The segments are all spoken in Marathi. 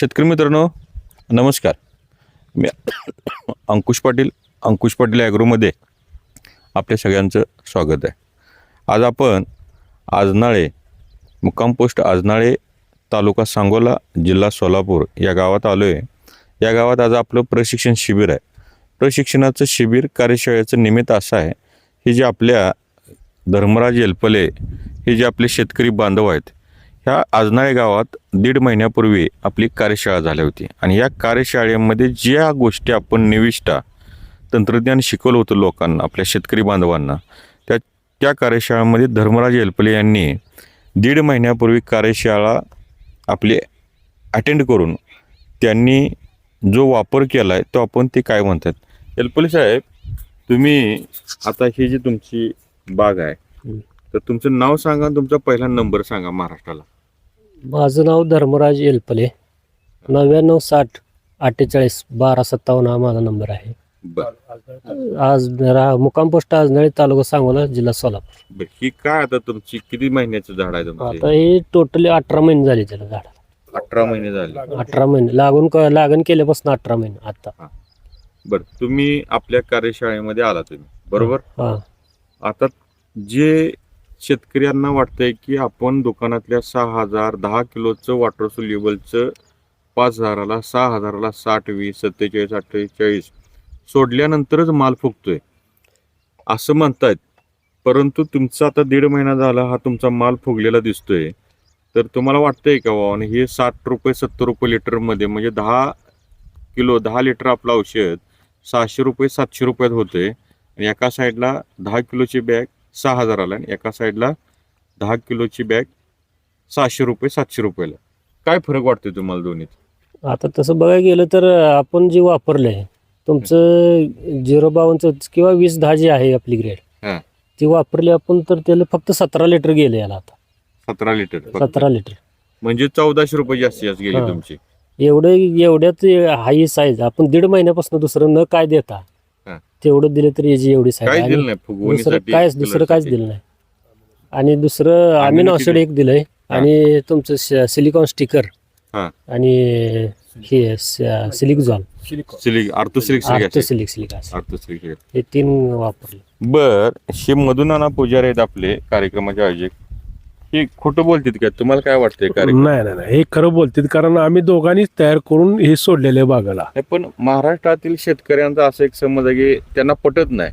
शेतकरी मित्रांनो नमस्कार. मी अंकुश पाटील अंकुश पाटील ॲग्रोमध्ये आपल्या सगळ्यांचं स्वागत आहे. आज आपण आजनाळे मुक्काम पोस्ट आजनाळे तालुका सांगोला जिल्हा सोलापूर या गावात आलो आहे या गावात आज आपलं प्रशिक्षण शिबिर आहे. प्रशिक्षणाचं शिबिर कार्यशाळेचं निमित्त असं आहे. हे जे आपल्या धर्मराज एलपले हे जे आपले शेतकरी बांधव आहेत ह्या आजनाळे गावात दीड महिन्यापूर्वी आपली कार्यशाळा झाली होती. आणि या कार्यशाळेमध्ये ज्या गोष्टी आपण निविष्ठा तंत्रज्ञान शिकवलं होतं लोकांना आपल्या शेतकरी बांधवांना त्या त्या कार्यशाळेमध्ये धर्मराज एलपले यांनी दीड महिन्यापूर्वी कार्यशाळा आपली अटेंड करून त्यांनी जो वापर केला आहे तो आपण ते काय म्हणतात? एलपले साहेब तुम्ही आता ही जी तुमची बाग आहे तर तुमचं नाव सांगा आणि तुमचा पहिला नंबर सांगा महाराष्ट्राला. माझं नाव धर्मराज एलपले नव्याण्णव साठ अठ्ठेचाळीस बारा सत्तावन्न हा माझा नंबर आहे. बर. आज रा मुक्काम पोस्ट आजनळी तालुका सांगोला जिल्हा सोलापूर. बर ही काय आता तुमची किती महिन्याचं झाड आहे आता हे टोटली अठरा महिने झाले त्याला झाडाला अठरा महिने झाले. अठरा महिने. लागून क- लागण केल्यापासून अठरा महिने आता. बर तुम्ही आपल्या कार्यशाळेमध्ये आला तुम्ही बरोबर? हा. आता जे शेतकऱ्यांना वाटतंय की आपण दुकानातल्या सहा हजार दहा किलोचं वॉटर सोल्युबलचं पाच हजाराला सहा हजाराला साठ वीस सत्तेचाळीस अठ्ठेचाळीस सोडल्यानंतरच माल फुगतोय. असं म्हणतायत. परंतु तुमचा आता दीड महिना झाला हा तुमचा माल फुगलेला दिसतोय. तर तुम्हाला वाटतंय का वा आणि हे साठ रुपये सत्तर रुपये लिटरमध्ये म्हणजे दहा किलो दहा लिटर आपलं औषध सहाशे रुपये सातशे रुपयात होतंय. आणि एका साईडला दहा किलोची बॅग सहा हजाराला आणि एका साईडला दहा किलोची बॅग सहाशे रुपये सातशे रुपयाला काय फरक वाटतोय तुम्हाला दोन्हीत आता तसं बघायला गेलं तर आपण जे वापरलंय तुमचं झिरो बावनचं किंवा वीस दहा जी आहे आपली ग्रेड हा. ती वापरली आपण तर त्याला फक्त सतरा लिटर गेले याला आता सतरा लिटर फक्त. सतरा लिटर म्हणजे चौदाशे रुपये जास्तीत जास्त गेली हा. तुमची एवढं एवढ्यात हाई साईज आपण दीड महिन्यापासून दुसरं न काय देता हा. तेवढं दिलं तरी याची एवढी काय आणि दिलं नाही दुसरं फुगवणीसाठी कायच दुसरं? दिलं नाही आणि दुसरं आम्ही ऑक्साईड किती? एक दिलंय आणि तुमचं सिलिकॉन स्टिकर हा. आणि हे सिलिक झॉल सिलिक आर्थोसिलिक आर्थ सिलिक सिलिक. आर्थोसिलिक हे तीन वापरले बर हे मधुनाना पुजारी आहेत आपले कार्यक्रमाचे आयोजक हे खोटं बोलतात का? तुम्हाला काय वाटतंय कार्यक्रम? नाही नाही नाही. हे खरं बोलतील कारण आम्ही दोघांनीच तयार करून हे सोडलेले बागाला. नाही, पण महाराष्ट्रातील शेतकऱ्यांचा असं एक समज आहे की त्यांना पटत नाही.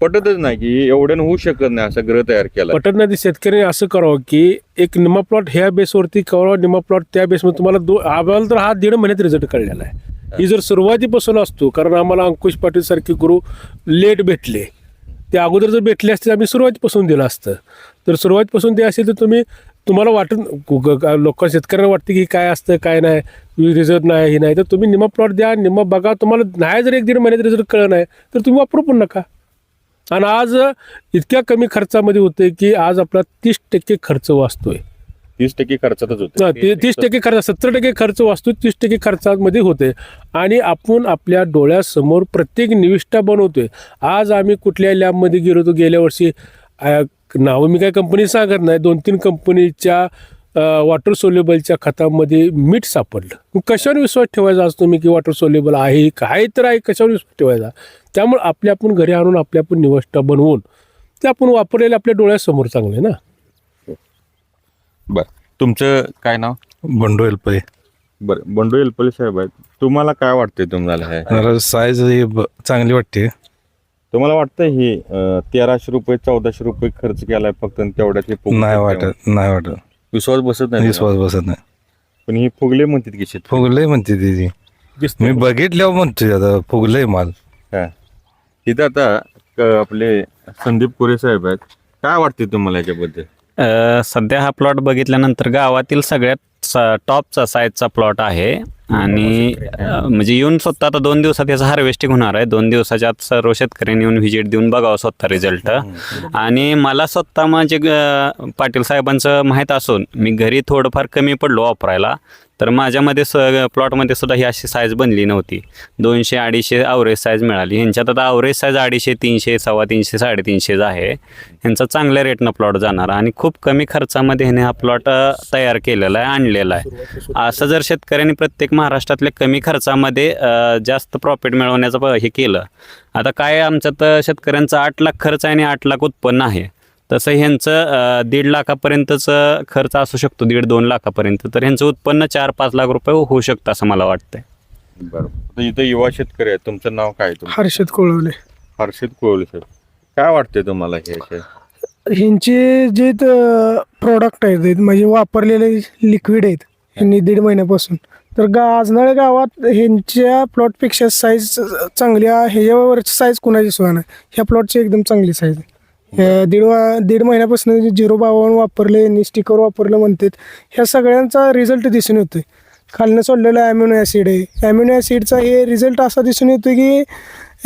पटतच नाही की एवढ्यानं होऊ शकत नाही असा ग्रह तयार केला. पटत नाही शेतकऱ्यांनी असं करावं की एक निमा प्लॉट ह्या बेसवरती करावं निमा प्लॉट त्या बेसमध्ये तुम्हाला दो आम्हाला तर हा दीड महिन्यात रिझल्ट कळलेला आहे. ही. जर सुरुवातीपासून असतो कारण आम्हाला अंकुश पाटील सारखे गुरु लेट भेटले. ते अगोदर जर भेटले असते आम्ही सुरुवातीपासून दिलं असतं. तर सुरुवातीपासून ते असेल तर तुम्ही तुम्हाला वाटत लोक शेतकऱ्यांना वाटतं की काय असतं काय नाही रिझल्ट नाही हे नाही. तर तुम्ही निमा प्लॉट द्या निमा बघा. तुम्हाला नाही जर एक दीड महिन्यात रिझल्ट कळलं नाही तर तुम्ही वापरू पण नका. आणि आज इतक्या कमी खर्चामध्ये होते की आज आपला तीस टक्के खर्च वाचतोय. तीस टक्के खर्चातच होते तीस टक्के खर्च सत्तर टक्के खर्च वाचतो तीस टक्के खर्चामध्ये होते आणि आपण आपल्या डोळ्यासमोर प्रत्येक निविष्ठा बनवतोय. आज आम्ही कुठल्या लॅबमध्ये गेलो होतो गेल्या वर्षी नावं मी काय कंपनी सांगत नाही. दोन तीन कंपनीच्या वॉटर सोल्युबलच्या खतामध्ये मीठ सापडलं. मग कशावर विश्वास ठेवायचा आज तुम्ही की वॉटर सोल्युबल आहे काय तर आहे कशावर विश्वास ठेवायचा? त्यामुळे आपले आपण घरी आणून आपली आपण निविष्ठा बनवून ते आपण वापरलेले आपल्या डोळ्यासमोर चांगले ना? बर. तुमचं काय नाव? बंडू एलपे बर. बंडू एलपले साहेब आहेत. तुम्हाला काय वाटतंय तुम्हाला मला साईज ही ब- चांगली वाटते. तुम्हाला वाटतं ही तेराशे रुपये चौदाशे रुपये खर्च केलाय फक्त आणि तेवढ्यात हे फुगले नाही. वाटत नाही वाटत. विश्वास बसत नाही विश्वास बसत नाही. पण ही फुगले म्हणतात की शेतकरी. फुगलंय म्हणते दिसतंय. मी बघितल्यावर म्हणतोय आता फुगलंय माल. हा. इथं आता क- आपले संदीप कोरे साहेब आहेत. काय वाटते तुम्हाला याच्याबद्दल? अ, सध्या हा प्लॉट बघितल्यानंतर गावातील सगळ्यात स- टॉपचा साईजचा प्लॉट आहे. आणि म्हणजे येऊन स्वतः आता दोन दिवसात याचं हार्वेस्टिंग होणार आहे. दोन दिवसाच्या आत सर्व शेतकऱ्यांनी येऊन व्हिजिट देऊन बघावं स्वतः रिझल्ट आणि मला स्वतः म्हणजे पाटील साहेबांचं माहीत असून मी घरी थोडंफार कमी पडलो वापरायला. तर माझ्यामध्ये स प्लॉटमध्ये सुद्धा ही अशी साईज बनली नव्हती. दोनशे अडीचशे अवरेज साईज मिळाली. ह्यांच्यात आता अवरेज साईज अडीचशे तीनशे सव्वा तीनशे साडेतीनशेच आहे. ह्यांचा चांगल्या रेटनं प्लॉट जाणार आणि खूप कमी खर्चामध्ये ह्याने हा प्लॉट तयार केलेला आहे आणलेला आहे. असं जर शेतकऱ्यांनी प्रत्येक महाराष्ट्रातल्या कमी खर्चामध्ये जास्त प्रॉफिट मिळवण्याचं प- हे केलं. आता काय आमच्यात शेतकऱ्यांचा आठ लाख खर्च आहे आणि आठ लाख उत्पन्न आहे. तसं ह्यांचं दीड लाखापर्यंतच खर्च असू शकतो दीड दोन लाखापर्यंत. तर ह्यांचं उत्पन्न चार पाच लाख रुपये होऊ शकतं असं मला वाटतंय. बरं आता इथं युवा शेतकरी आहे तुमचं नाव काय तुमचं? हर्षद कोळवले. हर्षित कोळी साहेब काय वाटते तुम्हाला हे असे? ह्यांचे जे प्रोडक्ट आहेत म्हणजे वापरलेले लिक्विड आहेत ह्यांनी दीड महिन्यापासून. तर गा आजनाळे गावात ह्यांच्या प्लॉटपेक्षा साईज चांगली आहे. ह्याच्यावरची साईज कुणाची सोय नाही. ह्या प्लॉटची एकदम चांगली साईज आहे. दीड वा दीड महिन्यापासून झिरो बावन्न वापरले यांनी स्टिकर वापरलं म्हणतात ह्या सगळ्यांचा रिझल्ट दिसून येतोय. खालनं सोडलेलं ॲम्युनो ॲसिड आहे. ॲम्युनो ॲसिडचा हे रिझल्ट असा दिसून येतो की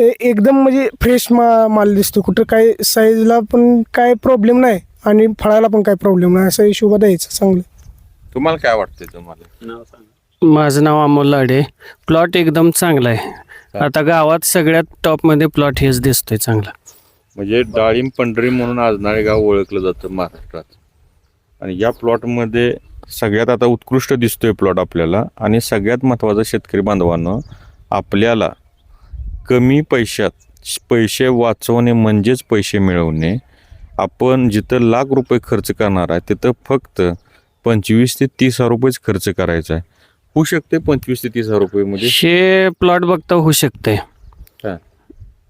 ए- एकदम म्हणजे फ्रेश मा माल दिसतो. कुठं काय साईजला पण काय प्रॉब्लेम नाही आणि फळाला पण काय प्रॉब्लेम नाही. असं हिशोबात द्यायचं चांगलं. तुम्हाला काय वाटतंय तुम्हाला? माझं नाव अमोल लाडे. प्लॉट एकदम चांगला आहे. आता गावात सगळ्यात टॉपमध्ये प्लॉट हेच दिसतोय चांगला. म्हणजे डाळिंब पंढरी म्हणून आजनाळे गाव ओळखलं जातं महाराष्ट्रात. आणि या प्लॉटमध्ये सगळ्यात आता उत्कृष्ट दिसतोय प्लॉट आपल्याला. आणि सगळ्यात महत्त्वाचं शेतकरी बांधवांनो आपल्याला कमी पैशात पैसे वाचवणे म्हणजेच पैसे मिळवणे आपण जिथं लाख रुपये खर्च करणार आहे तिथं फक्त पंचवीस ते तीस हजार रुपयेच खर्च करायचा आहे. होऊ शकते पंचवीस ते तीस हजार रुपये म्हणजे हे प्लॉट बघता होऊ शकते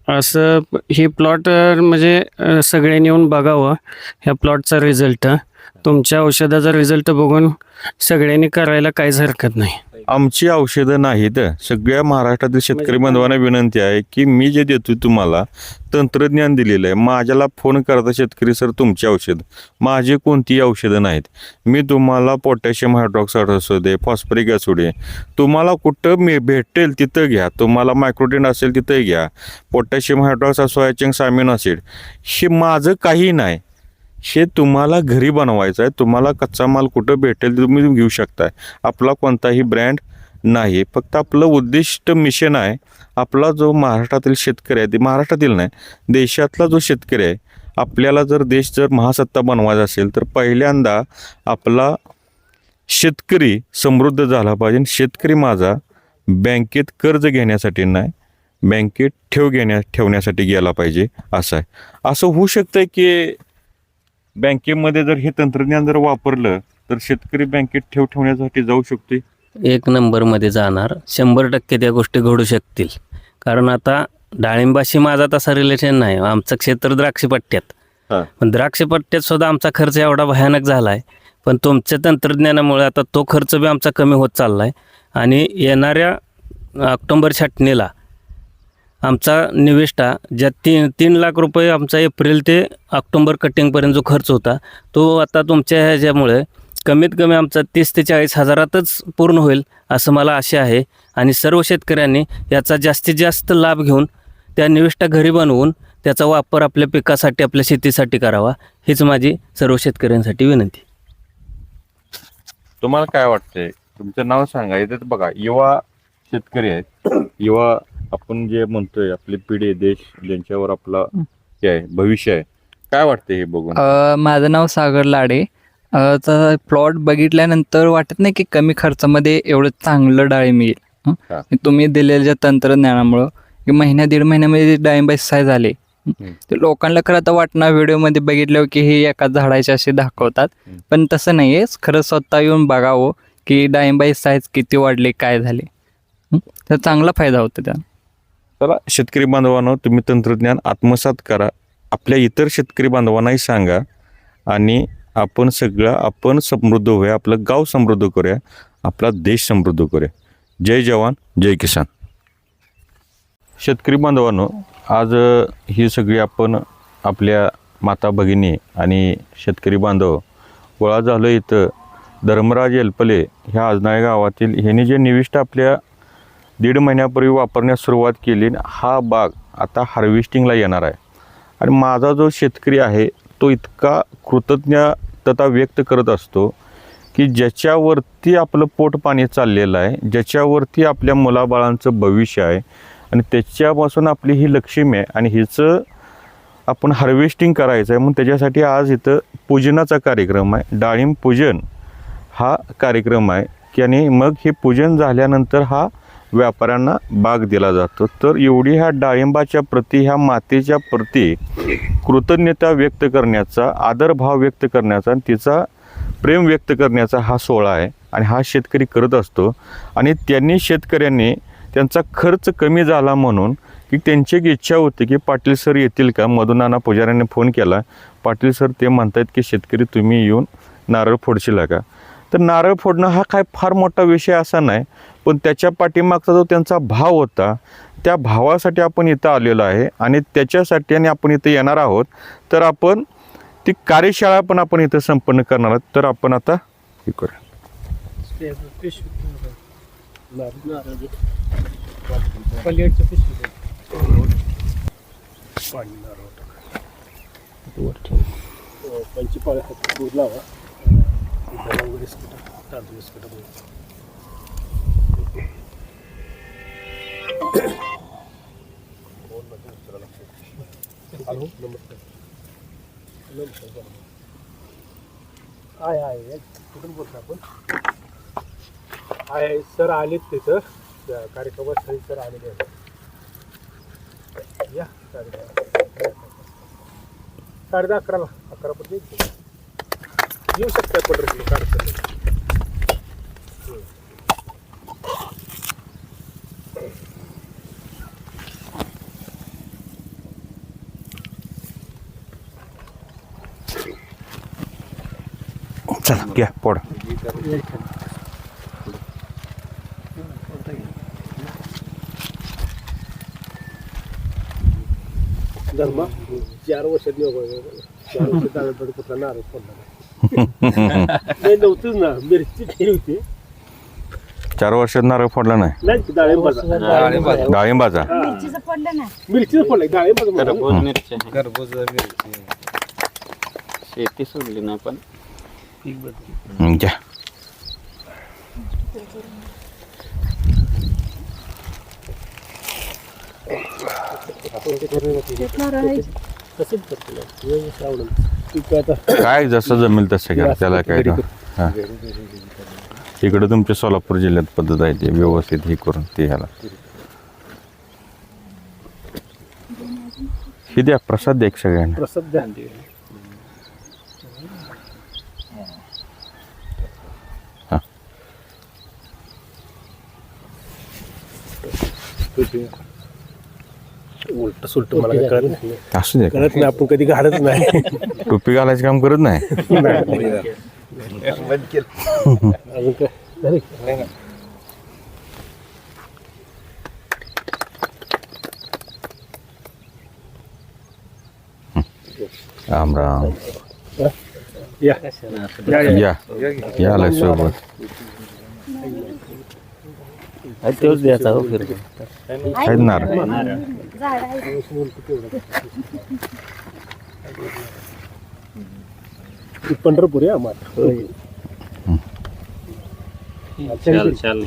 असं हे प्लॉट म्हणजे सगळ्यांनी येऊन बघावं ह्या प्लॉटचा रिझल्ट तुमच्या औषधाचा रिझल्ट बघून सगळ्यांनी करायला काहीच हरकत नाही. आमची औषधं नाहीत. सगळ्या महाराष्ट्रातील शेतकरी बांधवांना विनंती आहे की मी जे देतो तुम्हाला तंत्रज्ञान दिलेलं आहे. माझ्याला फोन करता शेतकरी सर तुमची औषध माझी कोणतीही औषधं नाहीत. मी तुम्हाला पोटॅशियम हायड्रॉक्साईड असू दे फॉस्फरिक असू दे तुम्हाला कुठं मी भेटेल तिथं घ्या. तुम्हाला मायक्रोटीन असेल तिथं घ्या. पोटॅशियम हायड्रॉक्साईड सोयाचिंग सामिन ॲसिड हे माझं काही नाही. हे तुम्हाला घरी बनवायचं आहे. तुम्हाला कच्चा माल कुठं भेटेल ते तुम्ही घेऊ शकताय. आपला कोणताही ब्रँड नाही. फक्त आपलं उद्दिष्ट मिशन आहे. आपला जो महाराष्ट्रातील शेतकरी आहे ते महाराष्ट्रातील नाही देशातला जो शेतकरी आहे आपल्याला जर देश जर महासत्ता बनवायचा असेल तर पहिल्यांदा आपला शेतकरी समृद्ध झाला पाहिजे. आणि शेतकरी माझा बँकेत कर्ज घेण्यासाठी नाही बँकेत ठेव घेण्या ठेवण्यासाठी गेला पाहिजे. असं आहे. असं होऊ शकतं की बँकेमध्ये जर हे तंत्रज्ञान जर वापरलं तर शेतकरी बँकेत ठेव ठेवण्यासाठी जाऊ शकतोय? एक नंबरमध्ये जाणार. शंभर टक्के त्या गोष्टी घडू शकतील. कारण आता डाळिंबाशी माझा तसा रिलेशन नाही. आमचं क्षेत्र द्राक्षपट्ट्यात. पण द्राक्षपट्ट्यात सुद्धा आमचा खर्च एवढा भयानक झाला आहे पण तुमच्या तंत्रज्ञानामुळे आता तो खर्च बी आमचा कमी होत चालला आहे आणि येणाऱ्या ऑक्टोंबर छाटणीला आमचा निविष्टा ज्या तीन तीन लाख रुपये आमचा एप्रिल ते ऑक्टोंबर कटिंगपर्यंत जो खर्च होता तो आता तुमच्या ह्याच्यामुळे कमीत कमी आमचा तीस ते चाळीस हजारातच पूर्ण होईल असं मला आशा आहे. आणि सर्व शेतकऱ्यांनी याचा जास्तीत जास्त लाभ घेऊन त्या निविष्ठा घरी बनवून त्याचा वापर आपल्या पिकासाठी आपल्या शेतीसाठी करावा हीच माझी सर्व शेतकऱ्यांसाठी विनंती. तुम्हाला काय वाटतंय? तुमचं नाव सांगा. इथे बघा युवा शेतकरी आहेत. युवा आपण जे म्हणतोय आपली पिढी देश ज्यांच्यावर आपला हे आहे भविष्य आहे काय वाटतंय हे बघून अ, माझं नाव सागर लाडे अ, तर प्लॉट बघितल्यानंतर वाटत नाही की कमी खर्चामध्ये एवढं चांगलं हं? हा. तुम्ही दिलेल्या तंत्रज्ञानामुळं की महिन्या दीड महिन्यामध्ये डाळिंबाची साईज आले हं. ते लोकांना खरं आता वाटणार व्हिडिओमध्ये बघितल्यावर की हे एका झाडाचे असे दाखवतात हं. पण तसं नाही आहे खरं स्वतः येऊन बघावं की डाळिंबाची साईज किती वाढली काय झाले हं? तर चांगला फायदा होतो त्या चला शेतकरी बांधवांनो तुम्ही तंत्रज्ञान आत्मसात करा. आपल्या इतर शेतकरी बांधवांनाही सांगा आणि आपण सगळं आपण समृद्ध होऊया आपलं गाव समृद्ध करूया आपला देश समृद्ध करूया. जय जवान जय किसान. शेतकरी बांधवांनो आज ही सगळी आपण आपल्या माता भगिनी आणि शेतकरी बांधव गोळा झालं इथं धर्मराज एलपले ह्या आजनाळे गावातील ह्यांनी जे निविष्ट आपल्या दीड महिन्यापूर्वी वापरण्यास सुरुवात केली आणि हा बाग आता हार्वेस्टिंगला येणार आहे. आणि माझा जो शेतकरी आहे तो इतका कृतज्ञता व्यक्त करत असतो की ज्याच्यावरती आपलं पोट पाणी चाललेलं आहे ज्याच्यावरती आपल्या मुलाबाळांचं भविष्य आहे आणि त्याच्यापासून आपली ही लक्ष्मी आहे आणि हिचं आपण हार्वेस्टिंग करायचं आहे. म्हणून त्याच्यासाठी आज इथं पूजनाचा कार्यक्रम आहे. डाळिंब पूजन हा कार्यक्रम आहे. की आणि मग हे पूजन झाल्यानंतर हा व्यापाऱ्यांना बाग दिला जातो. तर एवढी ह्या डाळिंबाच्या प्रती ह्या मातेच्या प्रती कृतज्ञता व्यक्त करण्याचा आदरभाव व्यक्त करण्याचा आणि तिचा प्रेम व्यक्त करण्याचा हा सोहळा आहे आणि हा शेतकरी करत असतो. आणि त्यांनी शेतकऱ्यांनी त्यांचा खर्च कमी झाला म्हणून की त्यांची एक इच्छा होती की पाटील सर येतील का? मधुनाना पुजाऱ्यांनी फोन केला. पाटील सर ते म्हणतात की शेतकरी तुम्ही येऊन नारळ फोडशील का? तर नारळ फोडणं हा काय फार मोठा विषय असा नाही पण त्याच्या पाठीमागचा जो त्यांचा भाव होता त्या भावासाठी आपण इथं आलेलो आहे आणि त्याच्यासाठी आणि आपण इथं येणार आहोत तर आपण ती कार्यशाळा पण आपण इथं संपन्न करणार आहोत तर आपण आता हे करूया पंचपाळ्या वगैरे तांदूळ बिस्किटं वगैरे. हॅलो नमस्कार. नमस्कार बोला. आहे आहे कुठून बोलतो आपण? आहे सर आलेत तिथं. कार्यक्रमात सही सर आलेले आहेत या कार्यक्रमात साडे दहा अकराला. अकरापर्यंत येईल. येऊ शकता पंढरपूर कार्यक्रम चला घ्या पोड धर्मा चार वर्षात नाही चार वर्षात दादा कुठला नारळ फोडला नाही. नव्हतंच ना. मिरची ठेवी होती. चार वर्षात नारळ फोडला नाही? नाही डाळिंबाचा डाळिंबाचा मिरचीचं पडलं ना मिरचीच फोडला डाळिंबाचा म्हणा. टरबूज मिरची आहे. खरबूज मिरची. शेती सोडली नाही पण हं, घ्या. तसंच करतो ना. व्यवस्थित आवडेल ठीक आहे आता काय जसं जमेल तसं घ्या. त्याला काय हां. इकडं तुमच्या सोलापूर जिल्ह्यात पद्धत आहे ते व्यवस्थित हे करून ते ह्याला. हे द्या प्रसाद द्या एक सगळ्यांना. प्रसाद द्या हा. उलट सुलट मला कळत नाही. असू द्या कळत नाही आपण कधी घालत नाही. टोपी घालायचं काम करत नाही. अजून काय? झाले? राम राम. या. या या. आलाय सोबत. तोच द्यायचा हो आहेत नारळ झाड आहे ही पंढरपूर आहे आम्हाला चाल चाल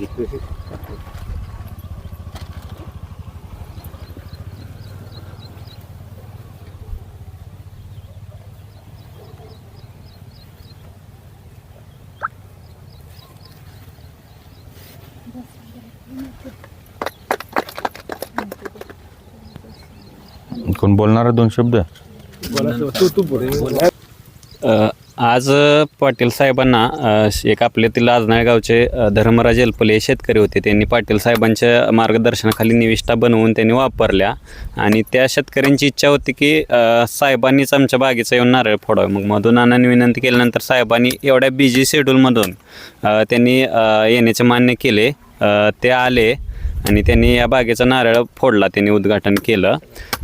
बोलणार दोन शब्द बोला अ, आज अ, पाटील साहेबांना अ, एक आपल्यातील आजनाळ गावचे अ, धर्मराज एलपले हे शेतकरी होते. त्यांनी पाटील साहेबांच्या मार्गदर्शनाखाली निविष्ठा बनवून त्यांनी वापरल्या. आणि त्या शेतकऱ्यांची इच्छा होती की अ, साहेबांनीच आमच्या बागेचं येऊन नारळ फोडावं. मग मधून नानांनी विनंती केल्यानंतर साहेबांनी एवढ्या बिझी शेड्यूलमधून अ, त्यांनी अ, येण्याचे मान्य केले. अ, ते आले आणि त्यांनी या बागेचा नारळ फोडला त्यांनी उद्घाटन केलं.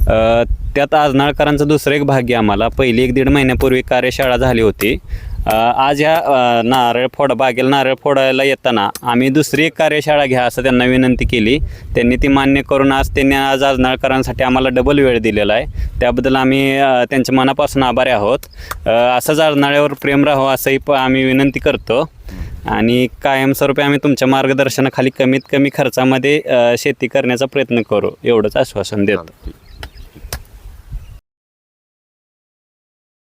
अ, त्यात आजनाळकरांचं दुसरं एक भाग्य आम्हाला. पहिली एक दीड महिन्यापूर्वी कार्यशाळा झाली होती. आज ह्या नारळ फोड बागेला नारळ फोडायला येताना आम्ही दुसरी एक कार्यशाळा घ्या असं त्यांना विनंती केली. त्यांनी ती मान्य करून आज त्यांनी आज आजनाळकरांसाठी आम्हाला डबल वेळ दिलेला आहे. त्याबद्दल आम्ही त्यांच्या मनापासून आभारी आहोत. असंच आजनाळ्यावर प्रेम राहावं असंही प आम्ही विनंती करतो. आणि कायमस्वरूपी आम्ही तुमच्या मार्गदर्शनाखाली कमीत कमी खर्चामध्ये शेती करण्याचा प्रयत्न करू. एवढंच आश्वासन देतो.